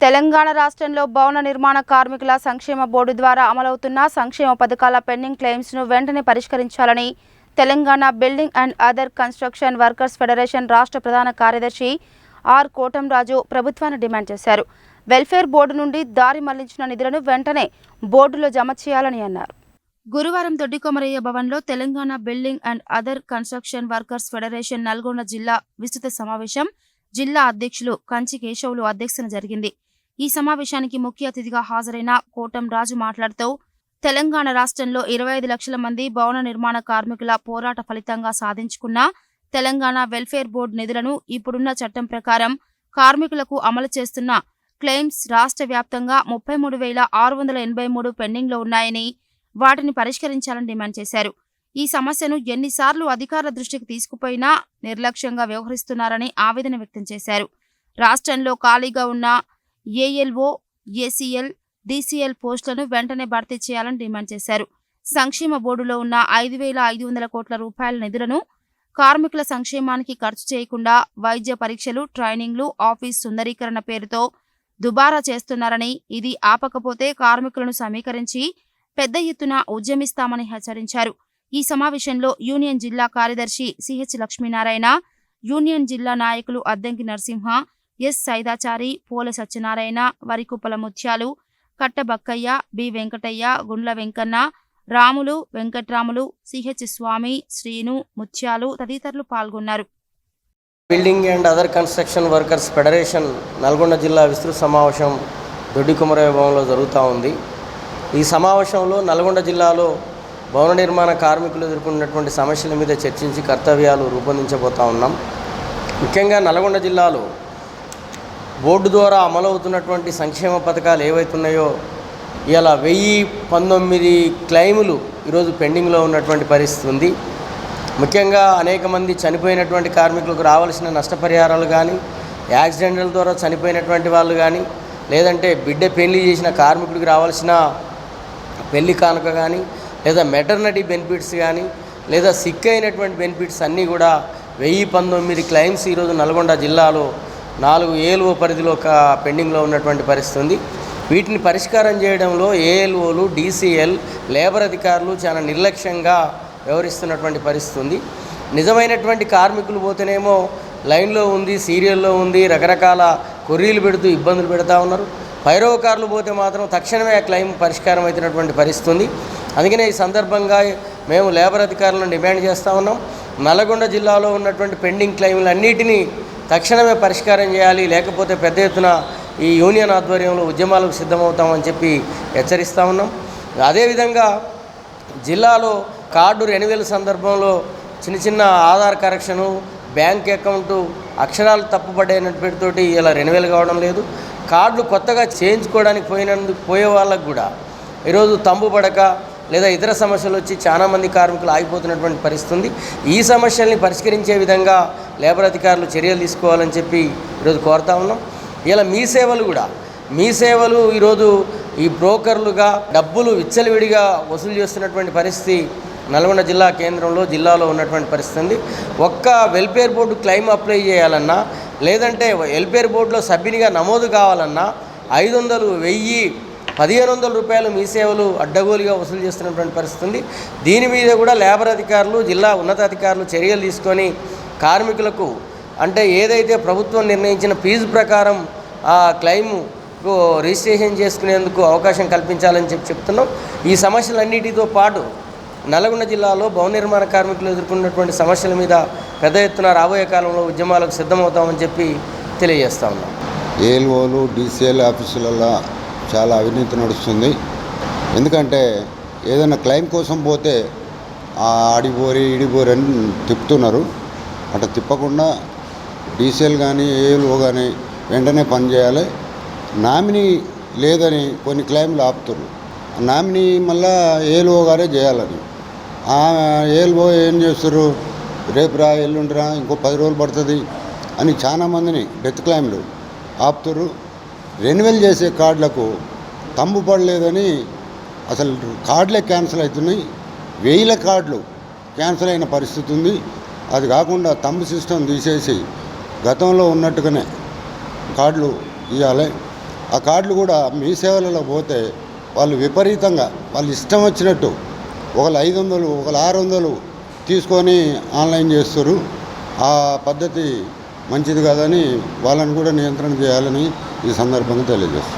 తెలంగాణ రాష్ట్రంలో భవన నిర్మాణ కార్మికుల సంక్షేమ బోర్డు ద్వారా అమలవుతున్న సంక్షేమ పథకాల పెండింగ్ క్లెయిమ్స్ను వెంటనే పరిష్కరించాలని Telangana building and other construction workers federation రాష్ట్ర ప్రధాన కార్యదర్శి ఆర్ కోటంరాజు ప్రభుత్వాన్ని డిమాండ్ చేశారు. వెల్ఫేర్ బోర్డు నుండి దారి మళ్ళించిన నిధులను వెంటనే బోర్డులో జమ చేయాలని అన్నారు. గురువారం దొడ్డికొమరయ్య భవన్లో Telangana building and other construction workers federation Nalgonda జిల్లా విస్తృత సమావేశం జిల్లా అధ్యక్షులు కంచి కేశవులు అధ్యక్షన జరిగింది. ఈ సమావేశానికి ముఖ్య అతిథిగా హాజరైన కోటం రాజు మాట్లాడుతూ తెలంగాణ రాష్ట్రంలో ఇరవై ఐదు లక్షల మంది భవన నిర్మాణ కార్మికుల పోరాట ఫలితంగా సాధించుకున్న తెలంగాణ వెల్ఫేర్ బోర్డు నిధులను ఇప్పుడున్న చట్టం ప్రకారం కార్మికులకు అమలు చేస్తున్న క్లెయిమ్స్ రాష్ట్ర వ్యాప్తంగా ముప్పై మూడు వేల ఆరు వందల ఎనభై మూడు పెండింగ్లో ఉన్నాయని వాటిని పరిష్కరించాలని డిమాండ్ చేశారు. ఈ సమస్యను ఎన్నిసార్లు అధికారుల దృష్టికి తీసుకుపోయినా నిర్లక్ష్యంగా వ్యవహరిస్తున్నారని ఆవేదన వ్యక్తం చేశారు. రాష్ట్రంలో ఖాళీగా ఉన్న ఏఎల్ఓ ఏసీఎల్ డీసీఎల్ పోస్టులను వెంటనే భర్తీ చేయాలని డిమాండ్ చేశారు. సంక్షేమ బోర్డులో ఉన్న ఐదు వేల ఐదు వందల కోట్ల రూపాయల నిధులను కార్మికుల సంక్షేమానికి ఖర్చు చేయకుండా వైద్య పరీక్షలు ట్రైనింగ్లు ఆఫీస్ సుందరీకరణ పేరుతో దుబారా చేస్తున్నారని ఇది ఆపకపోతే కార్మికులను సమీకరించి పెద్ద ఎత్తున ఉద్యమిస్తామని హెచ్చరించారు. ఈ సమావేశంలో యూనియన్ జిల్లా కార్యదర్శి సిహెచ్ లక్ష్మీనారాయణ యూనియన్ జిల్లా నాయకులు Addanki Narasimha S. Saidachari Pola Satyanarayana Varikuppala Mutyalu Kattabakkaiah B. Venkataiah Gundla Venkanna Ramulu Venkatramulu CH Swamy Srinu Mutyalu తదితరులు పాల్గొన్నారు. Building and other construction workers federation Nalgonda జిల్లా విస్తృత సమావేశం దొడ్డి కుమరయ్య భవన్లో జరుగుతూ ఉంది. ఈ సమావేశంలో నల్గొండ జిల్లాలో భవన నిర్మాణ కార్మికులు ఎదుర్కొన్నటువంటి సమస్యల మీద చర్చించి కర్తవ్యాలు రూపొందించబోతా ఉన్నాం. ముఖ్యంగా నల్గొండ జిల్లాలో బోర్డు ద్వారా అమలవుతున్నటువంటి సంక్షేమ పథకాలు ఏవైతున్నాయో ఇలా వెయ్యి పంతొమ్మిది క్లెయిములు ఈరోజు పెండింగ్లో ఉన్నటువంటి పరిస్థితి ఉంది. ముఖ్యంగా అనేక మంది చనిపోయినటువంటి కార్మికులకు రావాల్సిన నష్టపరిహారాలు కానీ యాక్సిడెంట్ల ద్వారా చనిపోయినటువంటి వాళ్ళు కానీ లేదంటే బిడ్డ పెళ్ళి చేసిన కార్మికుడికి రావాల్సిన పెళ్ళి కానుక కానీ లేదా మెటర్నిటీ బెనిఫిట్స్ కానీ లేదా సిక్ అయినటువంటి బెనిఫిట్స్ అన్నీ కూడా వెయ్యి పంతొమ్మిది క్లెయిమ్స్ ఈరోజు నల్గొండ జిల్లాలో నాలుగు ఏఎల్ఓ పరిధిలో ఒక పెండింగ్లో ఉన్నటువంటి పరిస్థితి ఉంది. వీటిని పరిష్కారం చేయడంలో ఏఎల్ఓలు డీసీఎల్ లేబర్ అధికారులు చాలా నిర్లక్ష్యంగా వ్యవహరిస్తున్నటువంటి పరిస్థితి ఉంది. నిజమైనటువంటి కార్మికులు పోతేనేమో లైన్లో ఉంది సీరియల్లో ఉంది రకరకాల కొర్రీలు పెడుతూ ఇబ్బందులు పెడతా ఉన్నారు. పైరవకారులు పోతే మాత్రం తక్షణమే ఆ క్లెయిమ్ పరిష్కారం అవుతున్నటువంటి పరిస్థితి ఉంది. అందుకనే ఈ సందర్భంగా మేము లేబర్ అధికారులను డిమాండ్ చేస్తూ ఉన్నాం. నల్గొండ జిల్లాలో ఉన్నటువంటి పెండింగ్ క్లెయిమ్లన్నిటినీ తక్షణమే పరిష్కారం చేయాలి లేకపోతే పెద్ద ఎత్తున ఈ యూనియన్ ఆధ్వర్యంలో ఉద్యమాలకు సిద్ధమవుతామని చెప్పి హెచ్చరిస్తూ ఉన్నాం. అదేవిధంగా జిల్లాలో కార్డు రెన్యువల్ సందర్భంలో చిన్న చిన్న ఆధార్ కరెక్షను బ్యాంక్ అకౌంటు అక్షరాలు తప్పుపడైనప్పటితోటి ఇలా రెన్యువల్ కావడం లేదు. కార్డులు కొత్తగా చేయించుకోవడానికి పోయినందుకు పోయే వాళ్ళకు కూడా ఈరోజు తంబు పడక లేదా ఇతర సమస్యలు వచ్చి చాలామంది కార్మికులు ఆగిపోతున్నటువంటి పరిస్థితి ఉంది ఈ సమస్యల్ని పరిష్కరించే విధంగా లేబర్ అధికారులు చర్యలు తీసుకోవాలని చెప్పి ఈరోజు కోరుతా ఉన్నాం. ఇలా మీ సేవలు కూడా మీ సేవలు ఈరోజు ఈ బ్రోకర్లుగా డబ్బులు విచ్చలవిడిగా వసూలు చేస్తున్నటువంటి పరిస్థితి నల్గొండ జిల్లా కేంద్రంలో జిల్లాలో ఉన్నటువంటి పరిస్థితి ఉంది ఒక్క వెల్ఫేర్ బోర్డు క్లెయిమ్ అప్లై చేయాలన్నా లేదంటే వెల్ఫేర్ బోర్డులో సభ్యునిగా నమోదు కావాలన్నా ఐదు వందలు వెయ్యి పదిహేను వందల రూపాయలు మీ సేవలు అడ్డగోలుగా వసూలు చేస్తున్నటువంటి పరిస్థితి ఉంది. దీని మీద కూడా లేబర్ అధికారులు జిల్లా ఉన్నతాధికారులు చర్యలు తీసుకొని కార్మికులకు అంటే ఏదైతే ప్రభుత్వం నిర్ణయించిన ఫీజు ప్రకారం ఆ క్లెయిమ్ రిజిస్ట్రేషన్ చేసుకునేందుకు అవకాశం కల్పించాలని చెప్పి చెప్తున్నాం. ఈ సమస్యలన్నిటితో పాటు నల్గొండ జిల్లాలో భవన నిర్మాణ కార్మికులు ఎదుర్కొన్నటువంటి సమస్యల మీద పెద్ద ఎత్తున రాబోయే కాలంలో ఉద్యమాలకు సిద్ధమవుతామని చెప్పి తెలియజేస్తా ఉన్నాం. ఏఎల్ఓలు డీసీఎల్ ఆఫీసులలో చాలా అవినీతి నడుస్తుంది. ఎందుకంటే ఏదైనా క్లెయిమ్ కోసం పోతే ఆ ఆడిపోరి ఈడిపోరి అని తిప్పుతున్నారు. అట్లా తిప్పకుండా డీసీఎల్ కానీ ఏఎల్ఓ కానీ వెంటనే పనిచేయాలి నామినీ లేదని కొన్ని క్లెయిమ్లు ఆపుతున్నారు నామినీ మళ్ళా ఏఎల్ఓ గారే చేయాలని. ఆ ఏఎల్ఓ ఏం చేస్తారు రేపు రా ఎల్లుండిరా ఇంకో పది రోజులు పడుతుంది అని చాలామందిని డెత్ క్లైమ్లు ఆపుతారు రెన్యువల్ చేసే కార్డులకు తంబు పడలేదని అసలు కార్డులే క్యాన్సిల్ అవుతున్నాయి. వేల కార్డులు క్యాన్సిల్ అయిన పరిస్థితి ఉంది. అది కాకుండా తంబు సిస్టమ్ తీసేసి గతంలో ఉన్నట్టుగానే కార్డులు ఇవ్వాలి ఆ కార్డులు కూడా మీ సేవలలో పోతే వాళ్ళు విపరీతంగా వాళ్ళు ఇష్టం వచ్చినట్టు ఒకళ్ళు ఐదు వందలు ఒకళ్ళు ఆరు వందలు తీసుకొని ఆన్లైన్ చేస్తారు. ఆ పద్ధతి మంచిది కాదని వాళ్ళని కూడా నియంత్రణ చేయాలని ఈ సందర్భంగా తెలియజేస్తుంది